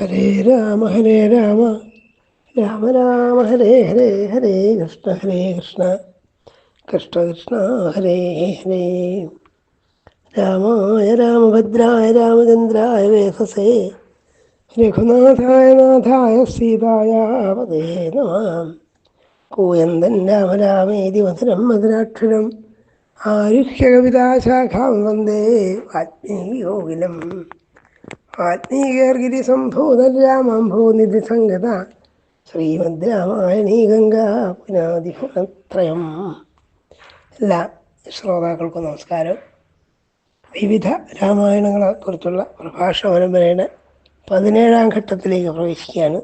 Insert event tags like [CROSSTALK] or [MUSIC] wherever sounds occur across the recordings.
ഹരേ രാമ ഹരേ രാമ. രാമ രാമ ഹരേ ഹരേ ഹരേ കൃഷ്ണ ഹരേ കൃഷ്ണ. കൃഷ്ണ കൃഷ്ണ ഹരേ ഹരേ. രാമായ രാമഭദ്രായ രാമചന്ദ്രായ വേസസേ. രഘുനാഥായ നാഥായ സീതായ പതേ നമാം. കൂയന്തൻ രാമ രാമേതി മധുരം മധുരാക്ഷരം. ആരുഹ്യ കവിതാശാഖാം വന്ദേ വാൽമീകിയോകിലം വാൽമീകർഗിരി സംഭൂത രാമം ഭൂനിധി സംഗത ശ്രീമദ് രാമായണീ ഗംഗ പുനാദിഫലത്രയം എല്ലാ ശ്രോതാക്കൾക്കും നമസ്കാരം. വിവിധ രാമായണങ്ങളെ കുറിച്ചുള്ള പ്രഭാഷ പരമ്പരയുടെ പതിനേഴാം ഘട്ടത്തിലേക്ക് പ്രവേശിക്കുകയാണ്.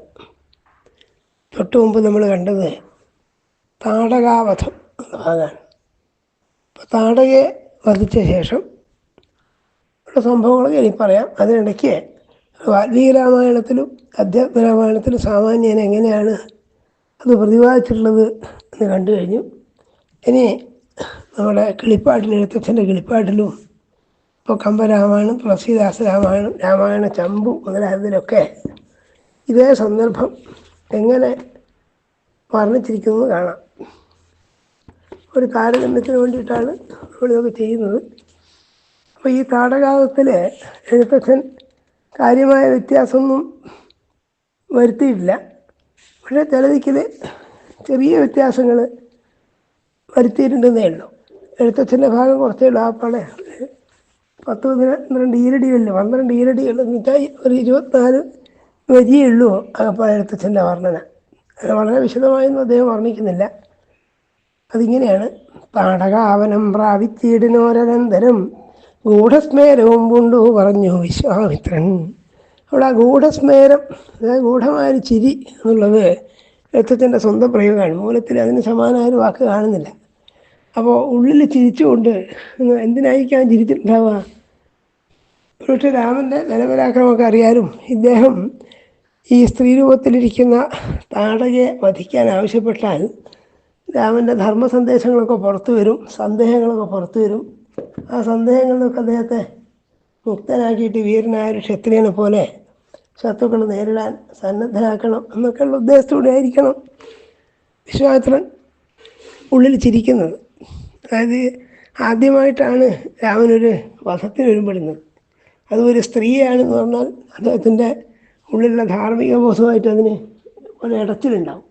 തൊട്ടു മുമ്പ് നമ്മൾ കണ്ടത് താടകാവധം എന്ന ഭാഗമാണ്. അപ്പോൾ താടകയെ വധിച്ച ശേഷം സംഭവങ്ങളൊക്കെ എനിക്ക് പറയാം അതിനിടയ്ക്ക് വാൽമീകി രാമായണത്തിലും അധ്യാത്മ രാമായണത്തിലും സാമാന്യൻ എങ്ങനെയാണ് അത് പ്രതിപാദിച്ചിട്ടുള്ളത് എന്ന് കണ്ടു കഴിഞ്ഞു. ഇനി നമ്മുടെ കിളിപ്പാട്ടിൽ എഴുത്തച്ഛന്റെ കിളിപ്പാട്ടിലും ഇപ്പോൾ കമ്പരാമായണം തുളസീദാസ രാമായണം രാമായണ ചമ്പു മുതലായതിലൊക്കെ ഇതേ സന്ദർഭം എങ്ങനെ വർണിച്ചിരിക്കുന്നത് കാണാം. ഒരു താരതമ്യത്തിന് വേണ്ടിയിട്ടാണ് നമ്മളിതൊക്കെ ചെയ്യുന്നത്. അപ്പോൾ ഈ താടകാവത്തിൽ എഴുത്തച്ഛൻ കാര്യമായ വ്യത്യാസമൊന്നും വരുത്തിയിട്ടില്ല. പക്ഷേ ചിലതിക്കിൽ ചെറിയ വ്യത്യാസങ്ങൾ വരുത്തിയിട്ടുണ്ടെന്നേ ഉള്ളൂ. എഴുത്തച്ഛന്റെ ഭാഗം കുറച്ചേ ഉള്ളൂ. ആ പണേ പത്ത് പന്ത്രണ്ട് ഈരടികളിൽ പന്ത്രണ്ട് ഈരടികൾ മിഠായി ഒരു ഇരുപത്തിനാല് വരിയേ ഉള്ളൂ അകപ്പാട് എഴുത്തച്ഛന്റെ വർണന. അത് വളരെ വിശദമായൊന്നും അദ്ദേഹം വർണിക്കുന്നില്ല. അതിങ്ങനെയാണ്. താടകാവനം പ്രാപിച്ചിടിനോരനന്തരം ഗൂഢസ്മേരവും കൊണ്ടു പറഞ്ഞു വിശ്വാമിത്രൻ. അവിടെ ആ ഗൂഢസ്മേരം അതായത് ഗൂഢമായൊരു ചിരി എന്നുള്ളത് രക്തത്തിന്റെ സ്വന്തം പ്രയോഗമാണ്. മൂലത്തിൽ അതിന് സമാനമായ ഒരു വാക്ക് കാണുന്നില്ല. അപ്പോൾ ഉള്ളിൽ ചിരിച്ചുകൊണ്ട് എന്തിനായിരിക്കാം ചിരിച്ചിട്ടുണ്ടാവുക പക്ഷേ രാമന്റെ നിലപരാക്രമമൊക്കെ അറിയാനും ഇദ്ദേഹം ഈ സ്ത്രീ സ്ത്രീരൂപത്തിലിരിക്കുന്ന താടകയെ വധിക്കാൻ ആവശ്യപ്പെട്ടാൽ രാമന്റെ ധർമ്മ സന്ദേശങ്ങളൊക്കെ പുറത്തു വരും സന്ദേഹങ്ങളൊക്കെ പുറത്തു വരും. ആ സന്ദേഹങ്ങളിലൊക്കെ അദ്ദേഹത്തെ മുക്തനാക്കിയിട്ട് വീരനായ ഒരു ക്ഷത്രിയനെ പോലെ ശത്രുക്കൾ നേരിടാൻ സന്നദ്ധരാക്കണം എന്നൊക്കെയുള്ള ഉദ്ദേശത്തോടെ ആയിരിക്കണം വിശ്വാമിത്രൻ ഉള്ളിൽ ചിരിക്കുന്നത്. അതായത് ആദ്യമായിട്ടാണ് രാമനൊരു വധത്തിന് വരുമ്പോഴുന്നത് അത് ഒരു സ്ത്രീയാണെന്ന് പറഞ്ഞാൽ അദ്ദേഹത്തിന്റെ ഉള്ളിലുള്ള ധാർമ്മിക ബോധമായിട്ട് അതിന് ഒരു ഇടച്ചിലുണ്ടാവും.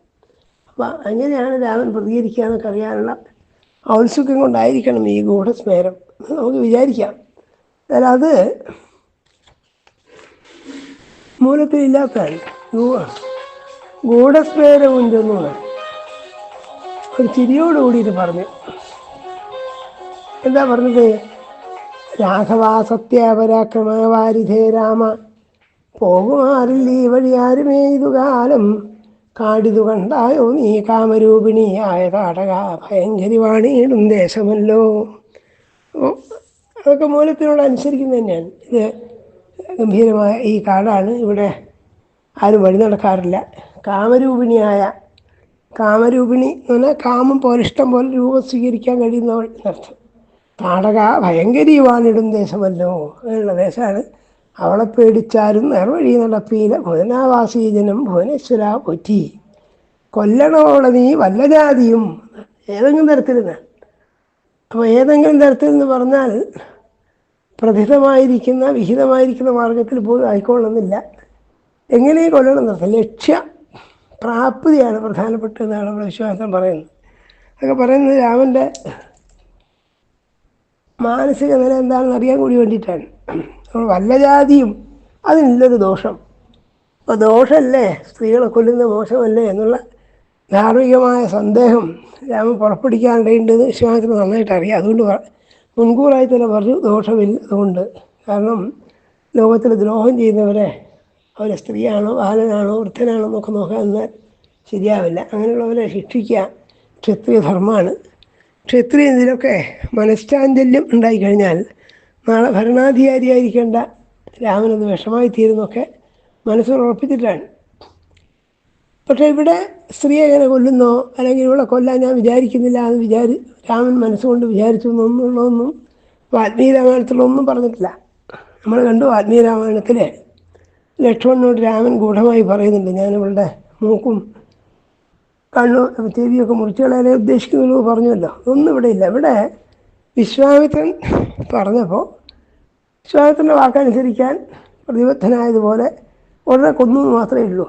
അപ്പോൾ അങ്ങനെയാണ് രാമൻ പ്രതികരിക്കുക എന്നൊക്കെ അറിയാനുള്ള ഔത്സുക്യം കൊണ്ടായിരിക്കണം ഈ ഗൂഢസ്മേരം നമുക്ക് വിചാരിക്കാം. എന്നാൽ അത് മൂലത്തിലില്ലാത്തതാണ്. ഗൂഢസ്മേരവും ചെന്നു ഒരു ചിരിയോടുകൂടിയിട്ട് പറഞ്ഞു. എന്താ പറഞ്ഞത്? രാഘവ സത്യാപരാക്രമ വാരിധേ രാമ പോകുമാറില്ല ഈ വഴി ആരുമേ ഇതു കാലം കാടിതു കണ്ടായോ നീ കാമരൂപിണിയായ കാടക ഭയങ്കരി വാണിയിടും ദേശമല്ലോ. അതൊക്കെ മൂലത്തിനോട് അനുസരിക്കുന്നത് തന്നെയാണ്. ഇത് ഗംഭീരമായ ഈ കാടാണ്. ഇവിടെ ആരും വഴി നടക്കാറില്ല. കാമരൂപിണിയായ കാമരൂപിണി എന്ന് പറഞ്ഞാൽ കാമം പോലെ ഇഷ്ടം പോലെ രൂപം സ്വീകരിക്കാൻ കഴിയുന്നവൾ എന്നർത്ഥം. കാടക ഭയങ്കരി വാണിടും ദേശമല്ലോ അങ്ങനെയുള്ള ദേശമാണ് അവളെ പേടിച്ചാലും നേർവഴി നടപ്പീല ഭുവനാവാസീജനം ഭുവനേശ്വര പൊറ്റി. കൊല്ലണോളെ നീ വല്ല ജാതിയും. ഏതെങ്കിലും തരത്തിൽ അപ്പോൾ ഏതെങ്കിലും തരത്തിൽ എന്ന് പറഞ്ഞാൽ പ്രഥിതമായിരിക്കുന്ന വിഹിതമായിരിക്കുന്ന മാർഗത്തിൽ പോലും ആയിക്കൊള്ളുന്നില്ല എങ്ങനെ കൊല്ലണം എന്നർത്ഥം? ലക്ഷ്യ പ്രാപ്തിയാണ് പ്രധാനപ്പെട്ടതെന്നാണ് നമ്മുടെ വിശ്വാസം പറയുന്നത്. അതൊക്കെ പറയുന്നത് രാമന്റെ മാനസിക നില എന്താണെന്ന് അറിയാൻ കൂടി വേണ്ടിയിട്ടാണ്. വല്ല ജാതിയും അതിനില്ലൊരു ദോഷം. അപ്പോൾ ദോഷമല്ലേ സ്ത്രീകളെ കൊല്ലുന്ന മോശമല്ലേ എന്നുള്ള ധാർമ്മികമായ സന്ദേഹം രാമൻ പുറപ്പെടുവിക്കാണ്ടേണ്ടത് ശിവാനത്തിന് നന്നായിട്ട് അറിയാം. അതുകൊണ്ട് മുൻകൂറായി തന്നെ പറഞ്ഞു ദോഷമില്ല അതുകൊണ്ട്. കാരണം ലോകത്തിൽ ദ്രോഹം ചെയ്യുന്നവരെ അവർ സ്ത്രീയാണോ ബാലനാണോ വൃദ്ധനാണോ എന്നൊക്കെ നോക്കാൻ എന്നാൽ ശരിയാവില്ല. അങ്ങനെയുള്ളവരെ ശിക്ഷിക്കുക ക്ഷത്രിയ ധർമ്മമാണ് ക്ഷത്രിയ ഇതിലൊക്കെ മനഃശാഞ്ചല്യം ഉണ്ടായിക്കഴിഞ്ഞാൽ നാളെ ഭരണാധികാരിയായിരിക്കേണ്ട രാമനത് വിഷമായി തീരുന്നൊക്കെ മനസ്സിൽ ഉറപ്പിച്ചിട്ടാണ്. പക്ഷേ ഇവിടെ സ്ത്രീയെ എങ്ങനെ കൊല്ലുന്നോ അല്ലെങ്കിൽ ഇവിടെ കൊല്ലാൻ ഞാൻ വിചാരിക്കുന്നില്ല എന്ന് വിചാരി രാമൻ മനസ്സുകൊണ്ട് വിചാരിച്ചു എന്നുള്ളതൊന്നും വാൽമീകി രാമായണത്തിലൊന്നും പറഞ്ഞിട്ടില്ല. നമ്മൾ കണ്ടു വാൽമീകി രാമായണത്തിൽ ലക്ഷ്മണനോട് രാമൻ ഗൂഢമായി പറയുന്നുണ്ട്. ഞാനിവളുടെ മൂക്കും കണ്ണു ചെവിയൊക്കെ മുറിച്ചുകളെ ഉദ്ദേശിക്കുന്നുള്ളൂ പറഞ്ഞല്ലോ ഒന്നും ഇവിടെ ഇല്ല. ഇവിടെ വിശ്വാമിത്രൻ പറഞ്ഞപ്പോൾ വിശ്വാമിത്രന്റെ വാക്കനുസരിക്കാൻ പ്രതിബദ്ധനായതുപോലെ ഉടനെ കൊന്നു മാത്രമേ ഉള്ളൂ.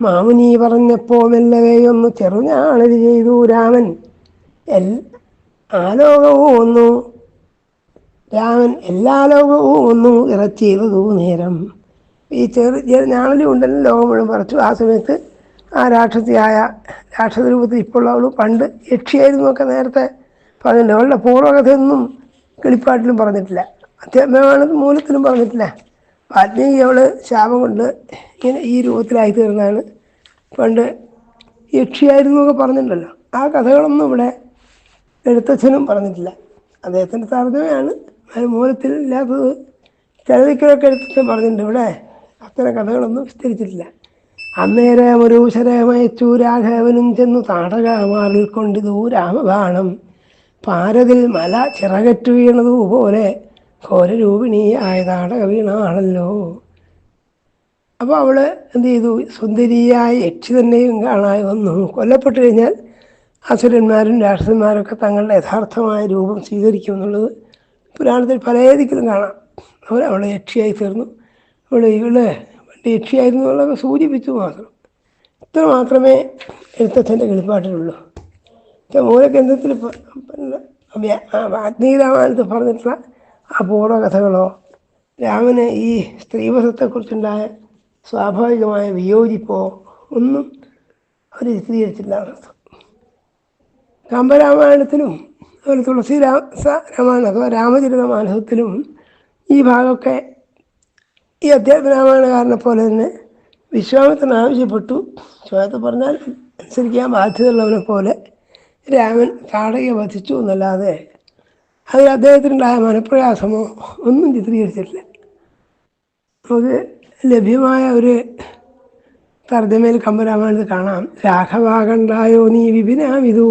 മാമുനി പറഞ്ഞപ്പോൾ മെല്ലവേ ഒന്ന് ചെറുഞാണത് ചെയ്തു രാമൻ. എൽ ആലോകവും ഒന്നു. രാമൻ എല്ലാ ലോകവും ഒന്നു ഇറച്ചിയതു നേരം. ഈ ചെറു ഞാണലി ഉണ്ടല്ലോ ലോകം മുഴുവൻ പറിച്ചു. ആ സമയത്ത് ആ രാക്ഷസിയായ രാക്ഷസ രൂപത്തിൽ ഇപ്പോൾ അവൾ പണ്ട് യക്ഷിയായിരുന്നു ഒക്കെ നേരത്തെ. പറഞ്ഞിട്ടുണ്ട് അവളുടെ പൂർവകഥയൊന്നും കിളിപ്പാട്ടിലും പറഞ്ഞിട്ടില്ല. അത്യാവശ്യമാണ് മൂലത്തിലും പറഞ്ഞിട്ടില്ല. വാൽമീകി അവൾ ശാപം കൊണ്ട് ഇങ്ങനെ ഈ രൂപത്തിലായി തീർന്നാണ് പണ്ട് യക്ഷിയായിരുന്നു ഒക്കെ പറഞ്ഞിട്ടുണ്ടല്ലോ. ആ കഥകളൊന്നും ഇവിടെ എഴുത്തച്ഛനും പറഞ്ഞിട്ടില്ല. അദ്ദേഹത്തിന്റെ താരതമ്യമാണ്. മൂലത്തിൽ ഇല്ലാത്തത് ചിലതിക്കൊക്കെ എഴുത്തച്ഛൻ പറഞ്ഞിട്ടുണ്ട്. ഇവിടെ അത്തരം കഥകളൊന്നും വിസ്തരിച്ചിട്ടില്ല. അന്നേരം ഒരു ശരമയച്ചു രാഘവനും ചെന്നു താടകമാറിൽ കൊണ്ടിതു രാമബാണം. പാരതിൽ മല ചിറകറ്റു വീണതുപോലെ പോലെ ഘോരരൂപിണിയായ താടക വീണാണല്ലോ അപ്പോൾ അവൾ എന്ത് ചെയ്തു? സുന്ദരിയായ യക്ഷി തന്നെയും കാണാതെ വന്നു. കൊല്ലപ്പെട്ടു കഴിഞ്ഞാൽ അസുരന്മാരും രാക്ഷസന്മാരൊക്കെ തങ്ങളുടെ യഥാർത്ഥമായ രൂപം സ്വീകരിക്കും എന്നുള്ളത് പുരാണത്തിൽ പല കാണാം. അവർ അവളെ യക്ഷിയായി തീർന്നു. അവൾ ഇവൾ യക്ഷിയായിരുന്നു എന്നുള്ളത് സൂചിപ്പിച്ചു മാത്രം. ഇത്ര മാത്രമേ എഴുത്തച്ഛന്റെ കളിപ്പാട്ടിലുള്ളൂ. മൂലഗ്രന്ഥത്തിൽ വാത്മീകരാമായണത്തിൽ പറഞ്ഞിട്ടുള്ള ആ പൂർവകഥകളോ രാമന് ഈ സ്ത്രീവസത്തെക്കുറിച്ചുണ്ടായ സ്വാഭാവികമായ വിയോജിപ്പോ ഒന്നും അവർ ചിത്രീകരിച്ചില്ല കമ്പരാമായണത്തിലും അതുപോലെ തുളസി രാമ രാമായണം അഥവാ രാമചരിത മാനസത്തിലും ഈ ഭാഗമൊക്കെ ഈ അധ്യാത്മരാമായണകാരനെ പോലെ തന്നെ വിശ്വാമിത്രൻ ആവശ്യപ്പെട്ടു. വിശ്വാമിത്രൻ പറഞ്ഞാൽ അനുസരിക്കാൻ ബാധ്യതയുള്ളവനെ പോലെ രാമൻ താടകെ വധിച്ചു എന്നല്ലാതെ അതിൽ അദ്ദേഹത്തിനുണ്ടായ മനപ്രയാസമോ ഒന്നും ചിത്രീകരിച്ചിട്ടില്ല. നമുക്ക് ലഭ്യമായ ഒരു തർജമയിൽ കമ്പരാമായണത് കാണാം. രാഘവാകണ്ടായോ നീ വിപിനാമിതു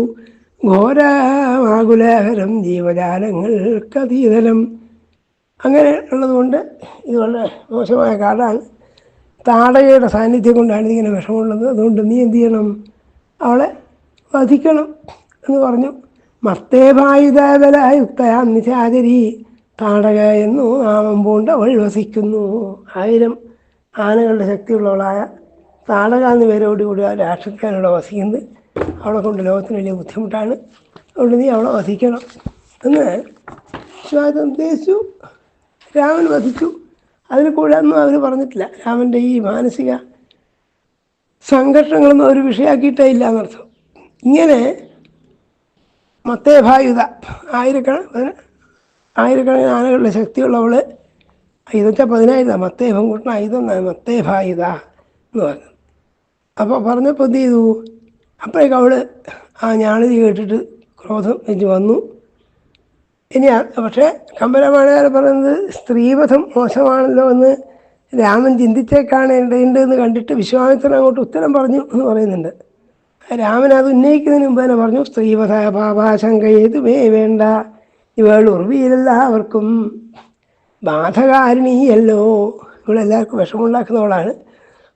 ഘോരമാകുലഹരം ജീവജാലങ്ങൾക്കതീതലം അങ്ങനെ ഉള്ളതുകൊണ്ട് ഇത് വളരെ മോശമായ കാടാണ് താടകയുടെ സാന്നിധ്യം കൊണ്ടാണ് ഇതിങ്ങനെ വിഷമമുള്ളത്. അതുകൊണ്ട് നീ എന്ത് ചെയ്യണം? അവളെ വധിക്കണം. എന്ന് പറഞ്ഞു മത്തേഭായുധബലായുക്തയാ നിശാചരി താടക എന്നു നാമം പൂണ്ട് അവൾ വസിക്കുന്നു. ആയിരം ആനകളുടെ ശക്തിയുള്ളവളായ താടക എന്ന പേരോടുകൂടി ആ രാക്ഷസാനോടെ വസിക്കുന്നത് അവളെ കൊണ്ട് ലോകത്തിന് വലിയ ബുദ്ധിമുട്ടാണ്. അതുകൊണ്ട് നീ അവളെ വസിക്കണം എന്ന് വിശ്വാസം ഉദ്ദേശിച്ചു. രാമൻ വസിച്ചു. അതിൽ കൂടെ ഒന്നും അവർ പറഞ്ഞിട്ടില്ല. രാമന്റെ ഈ മാനസിക സംഘർഷങ്ങളൊന്നും അവർ വിഷയാക്കിയിട്ടേ ഇല്ല എന്നർത്ഥം. ഇങ്ങനെ മത്തേഭായുധ ആയിരക്കണക്കിന് ആയിരക്കണക്കിന് ആനകളുടെ ശക്തിയുള്ളവൾ ഇതൊക്കെ പതിനായിരം മത്തേഭം കൂട്ടണ ആയുധം മത്തേഭായുധ എന്ന് പറഞ്ഞു അപ്പോൾ പറഞ്ഞപ്പോൾ എന്ത് ചെയ്തു? അപ്പോഴേക്കും അവൾ ആ ഞാണിത് കേട്ടിട്ട് ക്രോധം വെച്ച് വന്നു. ഇനി പക്ഷേ കമ്പലമാണകാരൻ പറയുന്നത് സ്ത്രീവധം മോശമാണല്ലോ എന്ന് രാമൻ ചിന്തിച്ചേക്കാണേണ്ടതുണ്ട് എന്ന് കണ്ടിട്ട് വിശ്വാമിത്രൻ അങ്ങോട്ട് ഉത്തരം പറഞ്ഞു എന്ന് പറയുന്നുണ്ട്. രാമൻ അത് ഉന്നയിക്കുന്നതിന് മുമ്പ് തന്നെ പറഞ്ഞു സ്ത്രീവധ ഏത് ഏതുമേ വേണ്ട. ഇവൾ ഉർവിയിലെല്ലാവർക്കും ബാധകാരിണിയല്ലോ. ഇവളെല്ലാവർക്കും വിഷമുണ്ടാക്കുന്നവളാണ്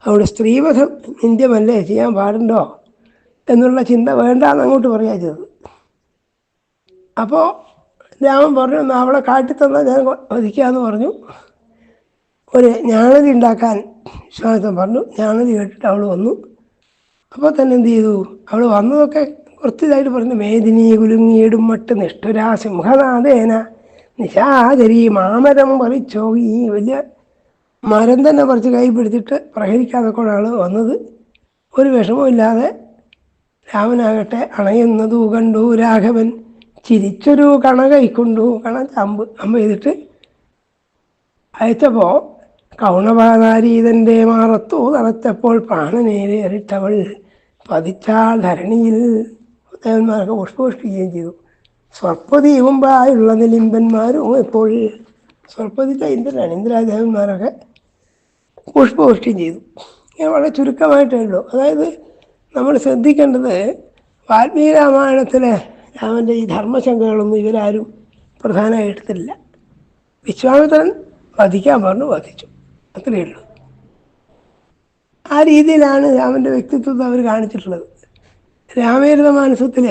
അവിടെ സ്ത്രീവധം നിന്ദ്യമല്ലേ ചെയ്യാൻ പാടുണ്ടോ? എന്നുള്ള ചിന്ത വേണ്ട എന്ന് അങ്ങോട്ട് പറയാ ചെയ്തത് അപ്പോൾ രാമൻ പറഞ്ഞു അവളെ അവളെ കാട്ടിത്തന്നാൽ ഞാൻ വധിക്കാമെന്ന് പറഞ്ഞു. ഒരു ഞാണതി ഉണ്ടാക്കാൻ വിശ്വാസം പറഞ്ഞു. ഞാണതി കേട്ടിട്ട് അവൾ വന്നു. അപ്പോൾ തന്നെ എന്ത് ചെയ്തു? അവൾ വന്നതൊക്കെ കുറച്ച് ഇതായിട്ട് പറഞ്ഞു മേദിനി കുലുങ്ങിയിടും മട്ട് നിഷ്ഠുരാ സിംഹനാഥേന നിശാചരി മാമരം പറിച്ചോ. ഈ വലിയ മരം തന്നെ പറിച്ച് കൈ പിടിച്ചിട്ട് പ്രഹരിക്കാതൊക്കെ ആൾ വന്നത്. ഒരു വിഷമമില്ലാതെ രാമനാകട്ടെ അണയുന്നതു കണ്ടു രാഘവൻ. ചിരിച്ചൊരു കണ കൈക്കൊണ്ടു കണ അമ്പ് അമ്പ് ചെയ്തിട്ട് അയച്ചപ്പോൾ കൗണപാനാരീതന്റെ മാറത്തു നടത്തപ്പോൾ പ്രാണനേരേറിട്ടവൾ പതിച്ചാൾ ധരണിയിൽ ദേവന്മാരൊക്കെ പുഷ്പപുഷ്പിക്കുകയും ചെയ്തു. സ്വർപ്പദീപുമ്പായുള്ള നിലിമ്പന്മാരും ഇപ്പോൾ സ്വർപ്പതിച്ച ഇന്ദ്രനാണ്. ഇന്ദ്രാദേവന്മാരൊക്കെ പുഷ്പോഷ്ടിയും ചെയ്തു. ഇങ്ങനെ വളരെ ചുരുക്കമായിട്ടേ ഉള്ളൂ അതായത് നമ്മൾ ശ്രദ്ധിക്കേണ്ടത് വാൽമീകി രാമായണത്തിലെ രാമന്റെ ഈ ധർമ്മശങ്കകളൊന്നും ഇവരാരും പ്രധാനമായിട്ടില്ല വിശ്വാമിത്രൻ വധിക്കാൻ പറഞ്ഞു വധിച്ചു. അത്രയേ ഉള്ളൂ. ആ രീതിയിലാണ് രാമന്റെ വ്യക്തിത്വത്തെ അവർ കാണിച്ചിട്ടുള്ളത്. രാമചരിത മാനസത്തിൽ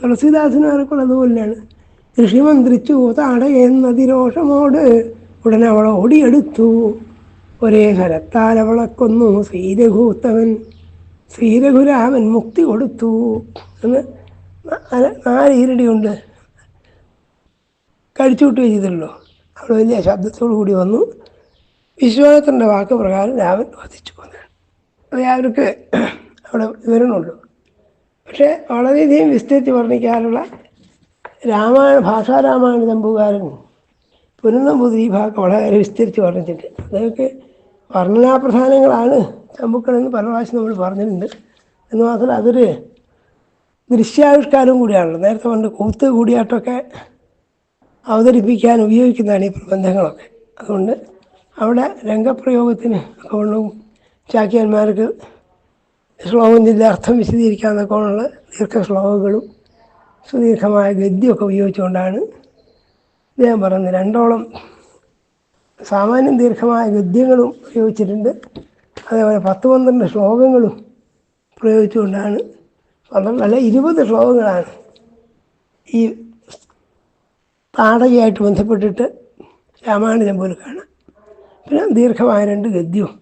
തുളസീദാസിന് അതുപോലെയാണ് ഋഷിമന്ത്രിച്ചു താടയെന്നതിരോഷമോട് ഉടനെ അവളെ ഓടിയെടുത്തു. ഒരേ ഹരത്താൽ അവളെ കൊന്നു. ശ്രീരഘുത്തവൻ ശ്രീരഘുരാമൻ മുക്തി കൊടുത്തു എന്ന് നാല് നാല് ഈരടി കൊണ്ട് കഴിച്ചു വിട്ടുകയും ചെയ്തല്ലോ അവൾ വലിയ ശബ്ദത്തോടു കൂടി വന്നു. വിശ്വാസത്തിന്റെ വാക്ക് പ്രകാരം രാമൻ വധിച്ചു അത് അവർക്ക് അവിടെ വിവരണമുണ്ട്. പക്ഷേ വളരെയധികം വിസ്തരിച്ച് വർണിക്കാനുള്ള രാമായണ ഭാഷാരാമായണ തമ്പുകാരൻ പുനർനമ്പൂതിരി ഈ ഭാഗം വളരെ വിസ്തരിച്ച് വർണിച്ചിട്ടുണ്ട് അതൊക്കെ വർണനാപ്രധാനങ്ങളാണ് തമ്പുക്കളെന്ന് പല പ്രാവശ്യം നമ്മൾ പറഞ്ഞിട്ടുണ്ട്. എന്ന് മാത്രമല്ല അതൊരു ദൃശ്യാവിഷ്കാരം കൂടിയാണല്ലോ. നേരത്തെ പണ്ട് കൂത്ത് കൂടിയാട്ടമൊക്കെ അവതരിപ്പിക്കാൻ ഉപയോഗിക്കുന്നതാണ് ഈ പ്രബന്ധങ്ങളൊക്കെ. അതുകൊണ്ട് അവിടെ രംഗപ്രയോഗത്തിന് കൊണ്ടും ചാക്യാന്മാർക്ക് ശ്ലോകത്തിന്റെ അർത്ഥം വിശദീകരിക്കാവുന്ന കോണുള്ള ദീർഘ ശ്ലോകങ്ങളും സുദീർഘമായ ഗദ്യമൊക്കെ ഉപയോഗിച്ചുകൊണ്ടാണ് അദ്ദേഹം പറയുന്നത്. രണ്ടോളം സാമാന്യം ദീർഘമായ ഗദ്യങ്ങളും ഉപയോഗിച്ചിട്ടുണ്ട്. അതേപോലെ പത്ത് പന്ത്രണ്ട് ശ്ലോകങ്ങളും പ്രയോഗിച്ചുകൊണ്ടാണ് പന്ത്രണ്ട് അല്ല ഇരുപത് ശ്ലോകങ്ങളാണ് ഈ താടകയായിട്ട് ബന്ധപ്പെട്ടിട്ട് രാമായണം പോലെ കാണാം. പിന്നെ ദീർഘമായ രണ്ട് ഗദ്യവും.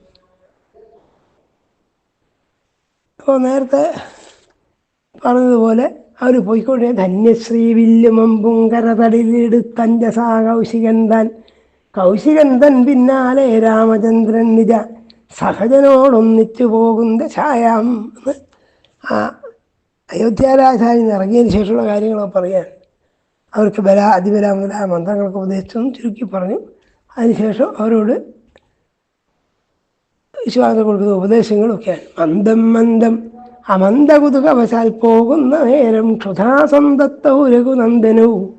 അപ്പോൾ നേരത്തെ പറഞ്ഞതുപോലെ അവർ പോയിക്കൊണ്ടേ ധന്യശ്രീ വില്ലുമമ്പും കരതടിലെടുത്തഞ്ചസാ കൗശികൻ താൻ കൗശികൻ തൻ പിന്നാലെ രാമചന്ദ്രൻ നിജ സഹജനോടൊന്നിച്ചു പോകുന്ന ഛായാം എന്ന് ആ അയോധ്യാരാചാര്യം ഇറങ്ങിയതിന് ശേഷമുള്ള കാര്യങ്ങളൊക്കെ പറയാൻ അവർക്ക് ബല അതിബല മുതലായ മന്ത്രങ്ങളൊക്കെ ഉപദേശിച്ചെന്ന് ചുരുക്കി പറഞ്ഞു. അതിനുശേഷം അവരോട് വിശ്വാസം കൊടുക്കുന്ന ഉപദേശങ്ങളൊക്കെയാണ്. മന്ദം മന്ദം. അമന്ദകുതുകവശാൽ പോകുന്ന നേരം ക്ഷുധാസന്തത്തൗ രഘുനന്ദനവും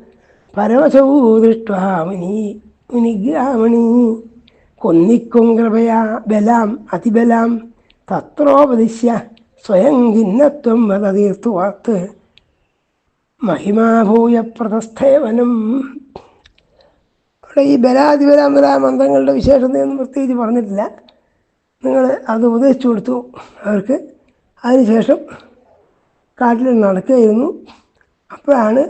പരവശവും ദൃഷ്ടാമിനി മുനിഗ്രാമണി. കൊന്നിക്കും കൃപയാ ബലാം അതിബലാം. തത്രോപദിശ്യ സ്വയം ഖിന്നത്വം വതതീർത്തു വാർത്ത് മഹിമാഭൂയ പ്രതസ്ഥേവനം. ഇവിടെ ഈ ബലാതിബലാമല മന്ത്രങ്ങളുടെ വിശേഷതയൊന്നും പ്രത്യേകിച്ച് പറഞ്ഞിട്ടില്ല. നിങ്ങൾ അത് ഉപദേശിച്ചു കൊടുത്തു. അവർക്ക് അതിനുശേഷം കാട്ടിൽ നടക്കുകയായിരുന്നു. അപ്പോഴാണ്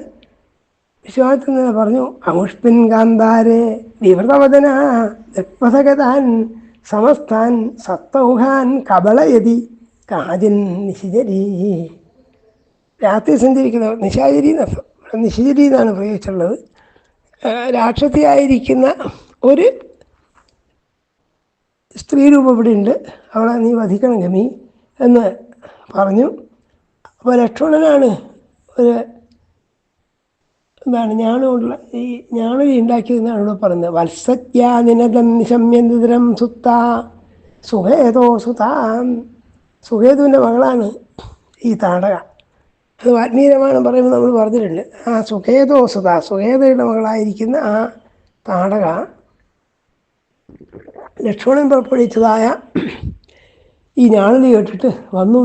വിശ്വാസത്തിൽ നിന്ന് പറഞ്ഞു അമുഷ്പിൻ കാന്താരെ വിവൃതവദന ദക്പഥഗതാൻ സമസ്താൻ സത്തൗഹാൻ കബളയതി കാജിൻ നിശിചരി. രാത്രി സഞ്ചരിക്കുന്നവർ നിശാചരി നിശിചരി എന്നാണ് പ്രയോഗിച്ചുള്ളത് രാക്ഷസിയായിരിക്കുന്ന ഒരു സ്ത്രീ രൂപം ഇവിടെ ഉണ്ട്. അവളെ നീ വധിക്കണം ഗമി എന്ന് പറഞ്ഞു. അപ്പോൾ ലക്ഷ്മണനാണ് ഒരു എന്താണ് ഞാണുകൊണ്ടുള്ള ഈ ഞാനൊരു ഉണ്ടാക്കിയതെന്നാണ് ഇവിടെ പറയുന്നത്. വത്സത്യാനിനദം നിശമ്യന്തരം സുത്ത സുഹേതോ സുതാം. സുഹേതുവിന്റെ മകളാണ് ഈ താടക. അത് വാൽമീരമാണ് പറയുമ്പോൾ നമ്മൾ പറഞ്ഞിട്ടുണ്ട്. ആ സുഖേതോ സുത സുഖേതയുടെ മകളായിരിക്കുന്ന ആ താടക ലക്ഷ്മണൻ പുറപ്പെടുവിച്ചതായ ഈ ഞാളിൽ കേട്ടിട്ട് വന്നു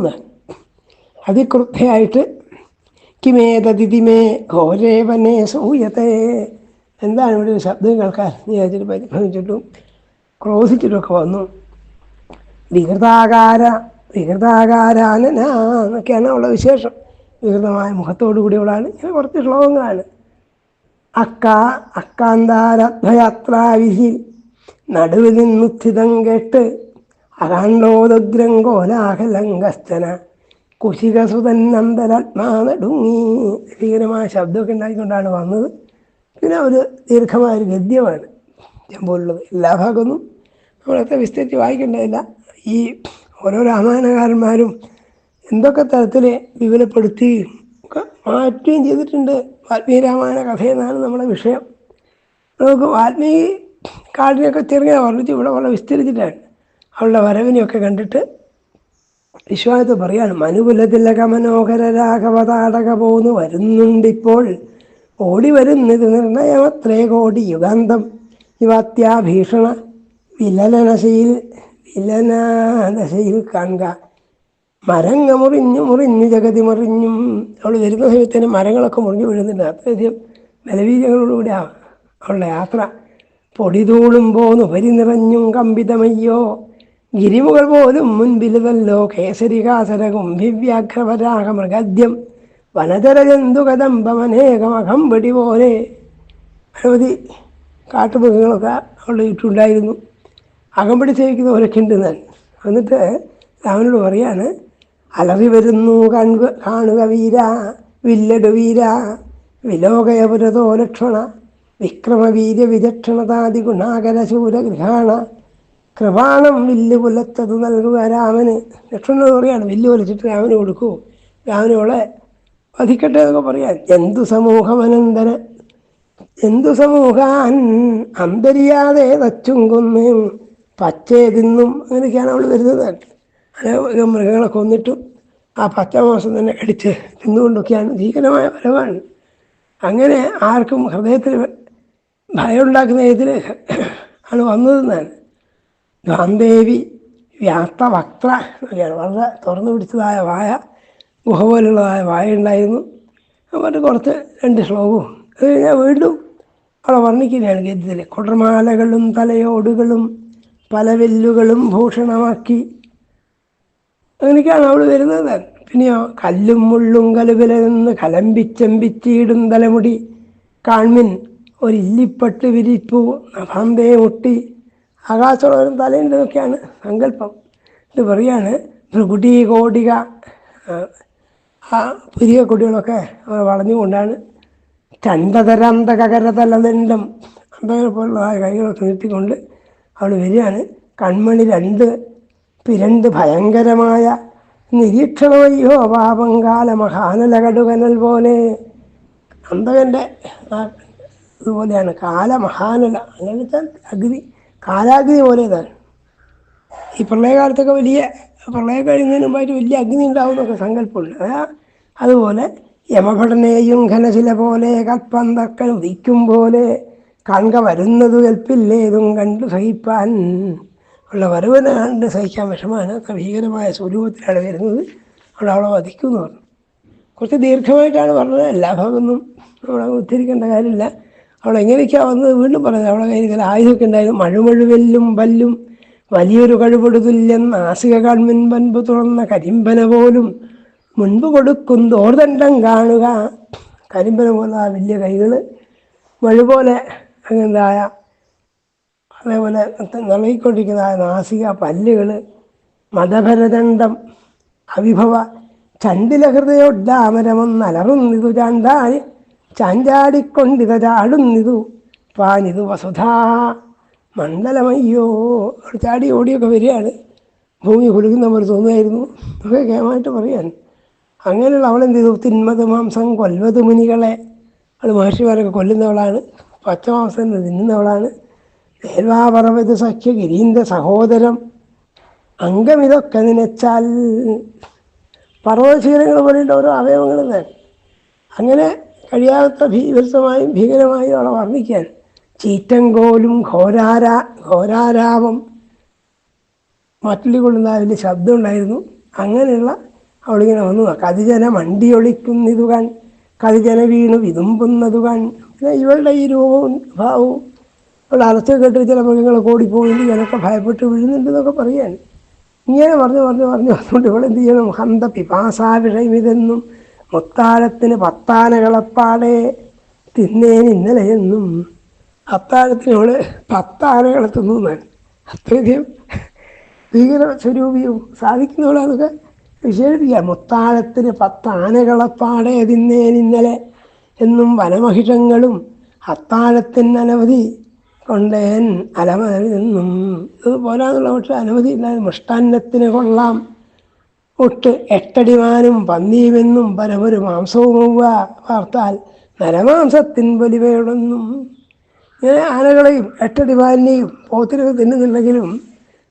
അതിക്രുദ്ധയായിട്ട് കിമേതതിമേ ഘോരേവനെ സൂയത്തെ. എന്താണ് ഇവിടെ ഒരു ശബ്ദം കേൾക്കാൻ? വിചാരിച്ചിട്ട് പരിഭ്രമിച്ചിട്ടും ക്രോധിച്ചിട്ടൊക്കെ വന്നു. വികൃതാകാര വികൃതാകാരാനന എന്നൊക്കെയാണ് അവളുടെ വിശേഷം. വികൃതമായ മുഖത്തോടു കൂടിയവളാണ്. ഇങ്ങനെ കുറച്ച് ശ്ലോകങ്ങളാണ്. അക്ക അക്കാന്താരധ്വയാത്രാവിധി നടുവിൽ നിന്നുത്ഥിതം കേട്ട് അകാണ്ടോദഗ്രം കോലാഹലങ്കസ്തന കുശികസുതൻ നന്ദനാത്മാ നടുങ്ങി ഭീകരമായ ശബ്ദമൊക്കെ ഉണ്ടായിക്കൊണ്ടാണ് വന്നത്. പിന്നെ ഒരു ദീർഘമായൊരു ഗദ്യമാണ്. ചെമ്പോലുള്ളത് എല്ലാ ഭാഗമൊന്നും നമ്മളത്ര വിസ്തരിച്ച് വായിക്കേണ്ടതില്ല. ഈ ഓരോ രാമായണകാരന്മാരും എന്തൊക്കെ തരത്തിൽ വിപുലപ്പെടുത്തുകയും ഒക്കെ മാറ്റുകയും ചെയ്തിട്ടുണ്ട്. വാൽമീകി രാമായണ കഥയെന്നാണ് നമ്മുടെ വിഷയം. നമുക്ക് വാൽമീകി കാടിനെയൊക്കെ ചെറുങ്ങനെ വർണിച്ച് ഇവിടെ വളരെ വിസ്തരിച്ചിട്ടാണ് അവളുടെ വരവിനെയൊക്കെ കണ്ടിട്ട് വിശ്വാസത്തെ പറയാണ് മനുകുലത്തിലക മനോഹര രാഘവതാടക പോന്നു വരുന്നുണ്ടിപ്പോൾ. ഓടി വരുന്നത് നിർണയമത്രേ കോടി യുഗാന്തം. യുവാത്യാഭീഷണ വിലനശയിൽ വിലനാദശയിൽ കാണുക മരങ്ങ മുറിഞ്ഞു മുറിഞ്ഞു ജഗതി മറിഞ്ഞും. അവൾ വരുന്ന സമയത്ത് തന്നെ മരങ്ങളൊക്കെ മുറിഞ്ഞു വീഴുന്നുണ്ട്. അത്രയധികം ബലവീര്യങ്ങളോടുകൂടി അവളുടെ യാത്ര പൊടിതൂളും പോന്നു. പരി നിറഞ്ഞും കമ്പിതമയ്യോ. ഗിരിമുകൾ പോലും മുൻപിലുതല്ലോ. കേസരികാസരകും ദിവ്യാഘ്രവരാഹ മൃഗദ്യം വനചരജന്തു കദംബമനേകമകമ്പടി പോലെ. അനവധി കാട്ടുമൃഗങ്ങളൊക്കെ അവളുടെ ചുറ്റുണ്ടായിരുന്നു. അകമ്പടി സേവിക്കുന്നവരൊക്കെ ഉണ്ട് ഞാൻ. എന്നിട്ട് രാമനോട് പറയാണ് അലറി വരുന്നു കാണുക കാണുക വീര വില്ലടു വീര. വിലോകയപുരതോ ലക്ഷണ വിക്രമവീര്യ വിചക്ഷണതാതി ഗുണാകര ശൂരഗൃഹാണ കൃപാണം വില്ല് പുലത്തത് നൽകുക രാമന്. ലക്ഷ്മണനോട് പറയാണ് വില്ല് പുലച്ചിട്ട് രാമന് കൊടുക്കൂ. രാമനോളെ വധിക്കട്ടെ എന്നൊക്കെ പറയാൻ. എന്തു സമൂഹമനന്തര എന്തു സമൂഹാൻ അന്തരിയാതെ തച്ചും കൊന്നും പച്ചേതിന്നും അങ്ങനെയൊക്കെയാണ് അവൾ വരുന്നത്. അങ്ങനെ മൃഗങ്ങളെ കൊന്നിട്ടും ആ പച്ചമാസം തന്നെ കടിച്ച് തിന്നുകൊണ്ടൊക്കെയാണ് ഭീകരമായ ഫലമാണ്. അങ്ങനെ ആർക്കും ഹൃദയത്തിൽ ഭയമുണ്ടാക്കുന്ന ഇതിൽ ആണ് വന്നതെന്നാണ്. ഗാന്ധേവി വ്യാപ്തവക്ത്ര എന്നൊക്കെയാണ്. വളരെ തുറന്നു പിടിച്ചതായ വായ ഗുഹ പോലുള്ളതായ വായ ഉണ്ടായിരുന്നു. അവരുടെ കുറച്ച് രണ്ട് ശ്ലോകവും അത് കഴിഞ്ഞാൽ വീണ്ടും അവളെ വർണിക്കുകയാണ് ഗദ്യത്തിൽ. കുടർമാലകളും തലയോടുകളും പല വെല്ലുകളും ഭൂഷണമാക്കി അങ്ങനെയൊക്കെയാണ് അവൾ വരുന്നത്. പിന്നെയോ കല്ലും മുള്ളും കലുകലെന്ന് കലമ്പിച്ചെമ്പിച്ചിടും തലമുടി. കാൺമിൻ ഒരു ഇല്ലിപ്പട്ട് വിരിപ്പു നഭാന്തേ മുട്ടി. ആകാശമുള്ളവരും തലയുണ്ടെന്നൊക്കെയാണ് സങ്കല്പം. ഇത് പറയാണ് ഭൃഗുടി കോടിക. ആ, പുതിയ കുട്ടികളൊക്കെ വളഞ്ഞുകൊണ്ടാണ് ചണ്ടതരന്തകരതലദണ്ഡം അന്തകളെ പോലുള്ള ആ കൈകളൊക്കെ നീട്ടിക്കൊണ്ട് അവൾ വരികയാണ്. കൺമണി രണ്ട് പിരണ്ട് ഭയങ്കരമായ നിരീക്ഷണമയ്യോ പാപങ്കാല മഹാനലകടുകനൽ പോലെ. അന്തകന്റെ ആ ഇതുപോലെയാണ് കാലമഹാനല. അങ്ങനെ വെച്ചാൽ അഗ്നി കാലാഗ്നി പോലെ ഇതാണ് ഈ പ്രളയകാലത്തൊക്കെ വലിയ പ്രളയം കഴിയുന്നതിന് മുമ്പായിട്ട് വലിയ അഗ്നി ഉണ്ടാവുന്നൊക്കെ സങ്കല്പമുണ്ട്. അതാ അതുപോലെ യമഭടനെയും ഘനശില പോലെ കൽപ്പന്തക്കൻ ഉദിക്കും പോലെ കൺക വരുന്നത് കൽപ്പില്ലേതും കണ്ടു സഹിപ്പാൻ. ഉള്ള വരവനെ കണ്ട് സഹിക്കാൻ വിഷമാണ് ഭീകരമായ സ്വരൂപത്തിലാണ് വരുന്നത്. അവിടെ അവളെ വധിക്കും എന്ന് പറഞ്ഞു. കുറച്ച് ദീർഘമായിട്ടാണ് പറഞ്ഞത്. എല്ലാ ഭാഗമൊന്നും നമ്മളെ ഉദ്ധരിക്കേണ്ട കാര്യമില്ല. അവളെങ്ങനെയൊക്കെയാണ് വന്നത് വീണ്ടും പറഞ്ഞത്. അവളെ കയ്യിൽ ചില ആയുധമൊക്കെ ഉണ്ടായിരുന്നു. മഴുമഴുവെല്ലും പല്ലും വലിയൊരു കഴിവൊടുതുല്യം നാസിക കൺമിൻ പൻപ് തുറന്ന കരിമ്പന പോലും മുൻപ് കൊടുക്കും തോർദണ്ഡം കാണുക. കരിമ്പന പോലെ ആ വലിയ കൈകൾ മഴ പോലെ അങ്ങനെന്തായ അതേപോലെ നിളയിക്കൊണ്ടിരിക്കുന്ന ആ നാസിക പല്ലുകൾ മതഭരദണ്ഡം അവിഭവ ചണ്ടില നിതു ചാണ്ടാൻ ചാഞ്ചാടിക്കൊണ്ടിത ചാടുന്നിതു പാനിതു വസുധാ. മണ്ഡലമയ്യോ ചാടി ഓടിയൊക്കെ വരികയാണ്. ഭൂമി കുലുക്കുന്ന പോലെ തോന്നുമായിരുന്നു ഒക്കെ കേമായിട്ട് പറയാൻ. അങ്ങനെയുള്ള അവളെന്ത് ചെയ്തു തിന്മത് മാംസം കൊല്ലത് മുനികളെ. അവൾ മഹർഷിമാരൊക്കെ കൊല്ലുന്നവളാണ്. പച്ചമാംസം തിന്നുന്നവളാണ്. ദേവാപർവത സഖ്യ ഗിരീന്ദ്ര സഹോദരം അംഗമിതൊക്കെ നനച്ചാൽ പർവതശീലങ്ങൾ പോലെയുള്ള ഓരോ അവയവങ്ങൾ തന്നെ. അങ്ങനെ കഴിയാത്ത ഭീകരമായും ഭീകരമായും അവളെ വർണിക്കാൻ. ചീറ്റങ്കോലും ഘോരാരാ ഘോരാരാമം മറ്റുള്ളിക്കൊള്ളുന്ന കൊള്ളുന്ന വലിയ ശബ്ദം ഉണ്ടായിരുന്നു. അങ്ങനെയുള്ള അവളിങ്ങനെ വന്നു കതിജന മണ്ടിയൊളിക്കുന്നിതു കാൺ കതിജന വീണു വിതുമ്പുന്നതു കാൺ പിന്നെ ഇവളുടെ ഈ രൂപവും ഭാവവും അവളുടെ അറസ്റ്റ് കേട്ട് ചില മൃഗങ്ങളൊക്കെ ഓടിപ്പോകുന്നു ഞാനൊക്കെ ഭയപ്പെട്ട് വിഴുന്നുണ്ട് എന്നൊക്കെ പറയാൻ. ഇങ്ങനെ പറഞ്ഞു പറഞ്ഞു പറഞ്ഞു പറഞ്ഞുകൊണ്ട് ഇവളെന്ത് ചെയ്യണം? ഹന്ത പിപാസാ വിഷയമിതെന്നും മുത്താരത്തിന് പത്താനകളപ്പാടെ തിന്നേൻ ഇന്നലെ എന്നും. അത്താഴത്തിന് അവൾ പത്താനകളെ തിന്നു എന്നാണ്. അത്രയധികം ഭീകര സ്വരൂപിയും സാധിക്കുന്നവളാന്നൊക്കെ വിശേഷിപ്പിക്കുക മുത്താഴത്തിന് പത്താനകളപ്പാടെ തിന്നേൻ ഇന്നലെ എന്നും വനമഹിഷങ്ങളും അത്താഴത്തിന് അനവധി കൊണ്ടേൻ അലമതി നിന്നും. ഇത് പോരാന്നുള്ള പക്ഷെ അനുമതിയില്ലാതെ മൃഷ്ടാന്നത്തിന് കൊള്ളാം. ഒട്ട് എട്ടടിമാനും പന്നിയുമെന്നും പരമൊരു മാംസവും വാർത്താൽ നരമാംസത്തിൻ വലിവയോടൊന്നും ഇങ്ങനെ ആനകളെയും എട്ടടിമാലിനെയും പോത്തിനൊക്കെ തിന്നുന്നുണ്ടെങ്കിലും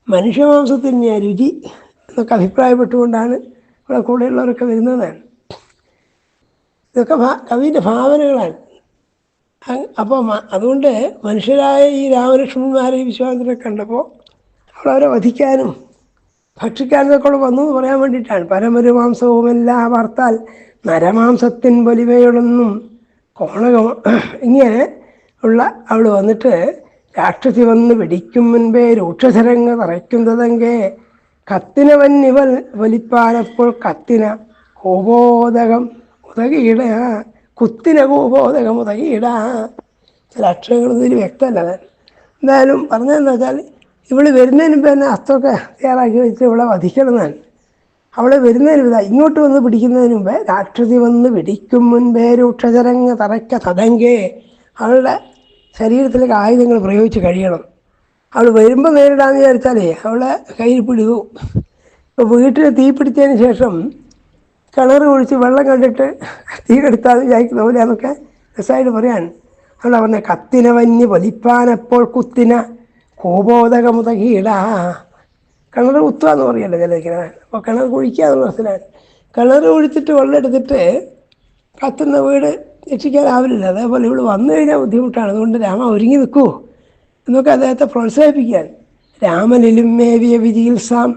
മനുഷ്യമാംസത്തിന് രുചി എന്നൊക്കെ അഭിപ്രായപ്പെട്ടുകൊണ്ടാണ് ഇവിടെ കൂടെയുള്ളവരൊക്കെ വരുന്നതാണ് ഇതൊക്കെ കവിന്റെ ഭാവനകളാണ്. അപ്പോൾ അതുകൊണ്ട് മനുഷ്യരായ ഈ രാമലക്ഷ്മണന്മാരെ വിശ്വാസത്തിനെ കണ്ടപ്പോൾ അവളവരെ വധിക്കാനും ഭക്ഷിക്കാനൊക്കെ വന്നു എന്ന് പറയാൻ വേണ്ടിയിട്ടാണ്. പരമരുമാംസവുമെല്ലാം വാർത്താൽ നരമാംസത്തിൻ പൊലിമയോടൊന്നും കോണകം [CLEARS THROAT] ഇങ്ങനെ ഉള്ള അവൾ വന്നിട്ട് രാക്ഷസി വന്ന് വെടിക്കും മുൻപേ തറയ്ക്കുന്നതെങ്കേ കത്തിന വൻ ഇവൽ വലിപ്പാനപ്പോൾ കത്തിന കോപോദകം ഉതകിയിട കുത്തിന കോപോദകം ഉതകിയിട ചില അക്ഷരങ്ങൾ ഇതിൽ വ്യക്തമല്ല. എന്തായാലും പറഞ്ഞതെന്ന് വെച്ചാൽ ഇവൾ വരുന്നതിന് മുമ്പ് തന്നെ അസ്ത്രമൊക്കെ തയ്യാറാക്കി വെച്ച് ഇവളെ വധിക്കണമെന്നാണ് അവളെ വരുന്നതിന് മുമ്പ് ഇങ്ങോട്ട് വന്ന് പിടിക്കുന്നതിന് മുമ്പേ രാക്ഷസി വന്ന് പിടിക്കും മുൻപേ രൂക്ഷചരങ്ങ് തറയ്ക്ക തടങ്കേ. അവളുടെ ശരീരത്തിലേക്ക് ആയുധങ്ങൾ പ്രയോഗിച്ച് കഴിയണം. അവൾ വരുമ്പോൾ നേരിടാന്ന് വിചാരിച്ചാലേ അവളെ കയ്യിൽ പിടിക്കും. വീട്ടിൽ തീ പിടിച്ചതിന് ശേഷം കിണർ ഒഴിച്ച് വെള്ളം കണ്ടിട്ട് തീ വിചാരിക്കുന്ന പോലെ എന്നൊക്കെ രസമായിട്ട് പറയാണ് അതുകൊണ്ട് പറഞ്ഞ കത്തിന വന്യ വലിപ്പാനപ്പോൾ കുത്തിന കോപോദകമുതകീടാ കിണർ കുത്തുക എന്ന് പറയല്ലോ ചിലതിങ്ങനെ അപ്പോൾ കിണർ കുഴിക്കുക എന്ന് മനസ്സിലാണ് കിണർ കുഴിച്ചിട്ട് വെള്ളം എടുത്തിട്ട് കത്തുന്ന വീട് രക്ഷിക്കാനാവില്ല അതേപോലെ ഇവിടെ വന്നു കഴിഞ്ഞാൽ ബുദ്ധിമുട്ടാണ്. അതുകൊണ്ട് രാമ ഒരുങ്ങി നിൽക്കൂ. എന്നൊക്കെ അദ്ദേഹത്തെ പ്രോത്സാഹിപ്പിക്കാൻ. രാമനിലും മേവിയ വിചികിത്സാം